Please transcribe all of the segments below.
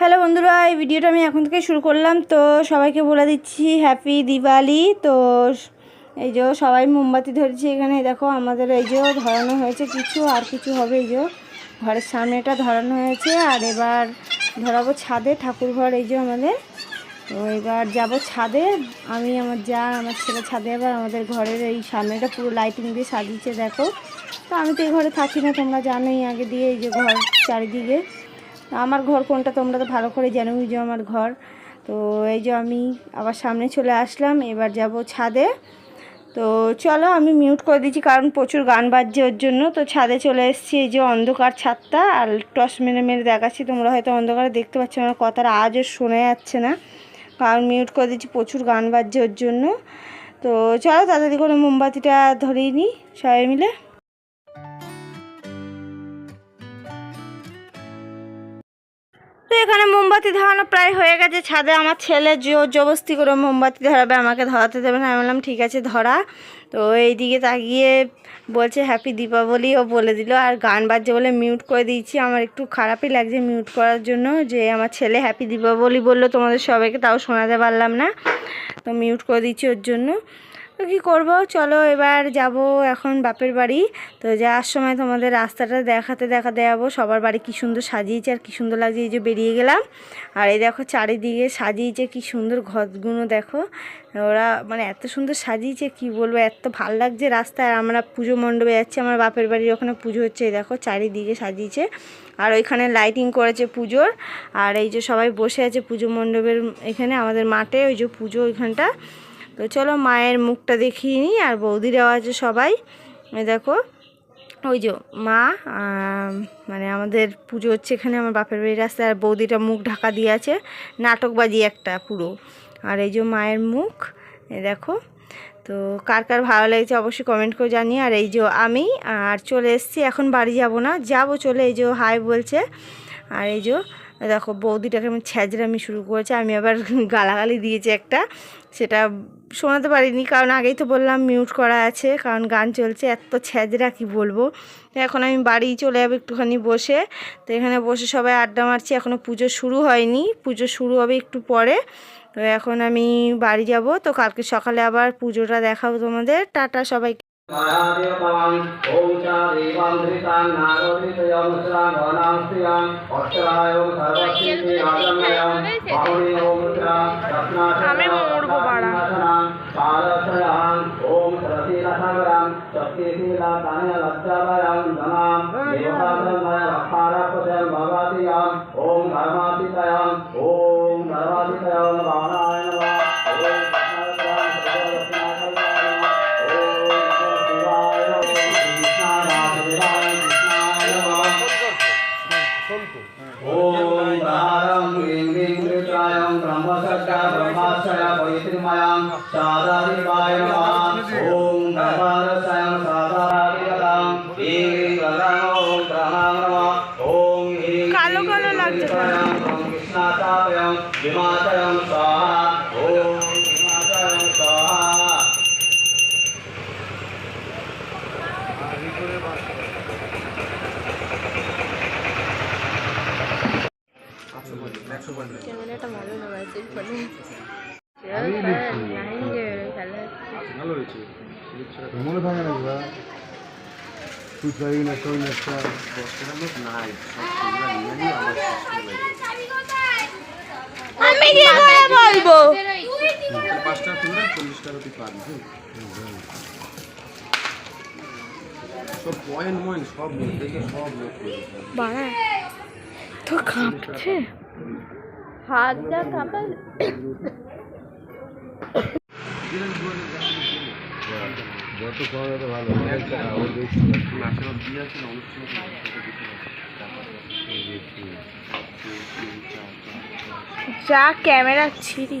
Hello বন্ধুরা, এই ভিডিওটা আমি এখন থেকে শুরু করলাম। তো সবাইকে বলে দিচ্ছি হ্যাপি দিওয়ালি তো এই যে সবাই মোমবাতি ধরেছি এখানে। দেখো আমাদের এই যে ধরানো হয়েছে কিছু, আর কিছু হবে এই যে ঘরের সামনেটা ধরানো হয়েছে। আর এবার ধরাবো ছাদে, ঠাকুর ঘর এই যে আমাদের। তো এবার যাব ছাদে। আমি, আমার যা, আমার ছেলে ছাদে এবার আমাদের ঘরের এই সামনেটা পুরো লাইটিং দিয়ে সাজিয়েছে, দেখো। তো আমি তো এই ঘরে থাকি না, তোমরা জানোই, আগে দিয়ে এই যে ঘর চারিদিকে। আমার ঘর কোনটা তোমরা তো ভালো করে জানো যে আমার ঘর। তো এই যে আমি আবার সামনে চলে আসলাম, এবার যাব ছাদে। তো চলো আমি মিউট করে দিচ্ছি কারণ প্রচুর গান বাজছে ওর জন্য। তো ছাদে চলে এসেছি, এই যে অন্ধকার ছাদটা, আর টস মেরে মেরে দেখাচ্ছি। তোমরা হয়তো অন্ধকারে দেখতে পাচ্ছ আমার কথাটা আজও শোনা যাচ্ছে না। কারণ মিউট করে দিচ্ছি প্রচুর গান বাজছে ওর জন্য। তো চলো তাড়াতাড়ি করে মোমবাতিটা ধরিয়ে নিই, সবাই মিলে। এখানে মোমবাতি ধরানো প্রায় হয়ে গেছে। ছাদে আমার ছেলে জবস্তি করে মোমবাতি ধরাবে, আমাকে ধরাতে দেবে না। আমি বললাম, ঠিক আছে, ধরা। তো এইদিকে তাকিয়ে বলছে হ্যাপি দীপাবলি ও বলে দিল। আর গান বাজছে বলে মিউট করে দিয়েছি। আমার একটু খারাপই লাগছে মিউট করার জন্য যে আমার ছেলে হ্যাপি দীপাবলি বলল তোমাদের সবাইকে, তাও শোনাতে পারলাম না। তো মিউট করে দিচ্ছি ওর জন্য। তো কী করব? চলো এবার যাব এখন বাপের বাড়ি। তো যাওয়ার সময় তোমাদের রাস্তাটা দেখাতে দেখাতে যাব। সবার বাড়ি কী সুন্দর সাজিয়েছে আর কী সুন্দর লাগছে। এই যে বেরিয়ে গেলাম। আর এই দেখো চারিদিকে সাজিয়েছে কী সুন্দর ঘরগুলো দেখো। ওরা মানে এত সুন্দর সাজিয়েছে, কি বলব? এত ভালো লাগছে রাস্তায়। আমরা পুজো মণ্ডপে যাচ্ছি, আমার বাপের বাড়ির ওখানে পুজো হচ্ছে, এই দেখো চারিদিকে সাজিয়েছে। আর ওইখানে লাইটিং করেছে পুজোর। আর এই যে সবাই বসে আছে পুজো মণ্ডপের এখানে, আমাদের মাঠে। ওই যে পুজো ওইখানটা। তো চলো মায়ের মুখটা দেখিয়ে নিই আর বৌদিরাও আছে সবাই। দেখো, ওই যে মা মানে আমাদের পুজো হচ্ছে এখানে আমার বাপের বাড়ির রাস্তায়, আর বৌদিটা মুখ ঢাকা দিয়ে আছে, নাটকবাজি একটা পুরো। আর এই যে মায়ের মুখ দেখো, তো কার কার ভালো লেগেছে অবশ্যই কমেন্ট করে জানি আর এই যে আমি, আর চলে এসেছি, এখন বাড়ি যাব না, যাব চলে, এই যে হাই বলছে আর এই যে, দেখো বৌদিটাকে আমি ছ্যাজরামি শুরু করেছে, আমি আবার গালাগালি দিয়েছি একটা, সেটা শোনাতে পারিনি, কারণ আগেই তো বললাম মিউট করা আছে, কারণ গান চলছে, এত ছ্যাজরা কি বলব? এখন আমি বাড়ি চলে যাব একটুখানি বসে, তো এখানে বসে সবাই আড্ডা মারছি এখনও পুজো শুরু হয়নি, পুজো শুরু হবে একটু পরে, তো এখন আমি বাড়ি যাব, তো কালকে সকালে আবার পুজোটা দেখাবো তোমাদের, টাটা সবাই महादेवतां ओङ्कारेवान्धृतान्नागोदृतयमुद्राङ्गनास्त्रियाम् अक्षरायं सर्वस्मिन्मे आगम्ययं बाहुलेयो मुद्रा रत्नाशनां पादत्रयान् ॐ सरसीलसवरं सत्यशीलातानलब्धवरं धनां देवता ब्रह्मसट्टा ब्रह्माक्षर पवित्रिमयां सादादिवाय नमः ॐ ब्रह्मारसायं सादादिगतां ह्रीं प्रधानों प्रणाम नमः ॐ ह्रीं कालो कालो लाग्जता कृष्णातापयं विमातयं আমি কি করে বলব? পাঁচটা চল্লিশ টাকা পয়েন্ট সব দেখে সব বাড়া তো কাঁপছে? হাত যা কাঁপা যত কম ভালো যা ক্যামেরা ছিড়ি।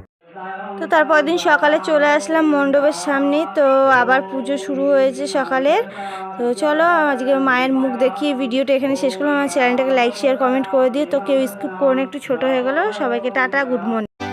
তো তারপর দিন সকালে চলে আসলাম মণ্ডপের সামনে, তো আবার পুজো শুরু হয়েছে সকালের। তো চলো, আজকে মায়ের মুখ দেখিয়ে ভিডিওটা এখানে শেষ করলাম। আমার চ্যানেলটাকে লাইক শেয়ার কমেন্ট করে দিয়ে তো কেউ স্কিপ করে একটু ছোট হয়ে গেল। সবাইকে টাটা গুড মর্নিং